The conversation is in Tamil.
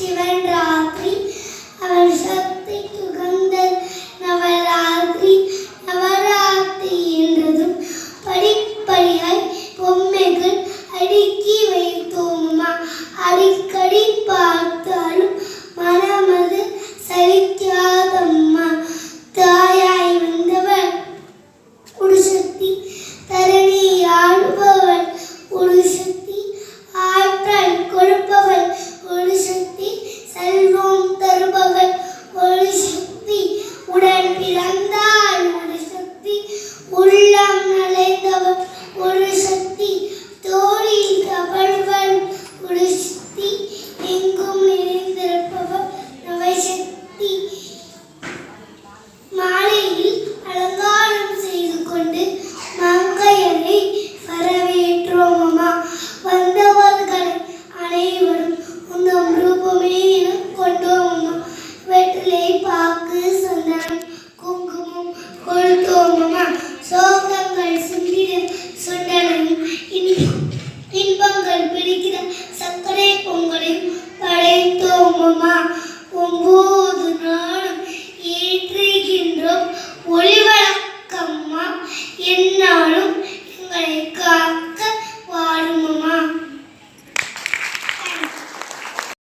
ശിവൻ மங்கையனை வரவேற்றோம் அம்மா. அனைவரும் உங்கள் ரூபமே கொண்டோம் பாக்கு சந்தனம் குங்குமம் கொளுத்தோம் அம்மா. சோகங்கள் சிந்திட சுண்டனம் இன்பங்கள் பிடிக்கிற சர்க்கரை பொங்கலையும் படைத்தோம் அம்மா. ஒன்போது நாளும் ஏற்றுகின்றோம். ஒளி Hare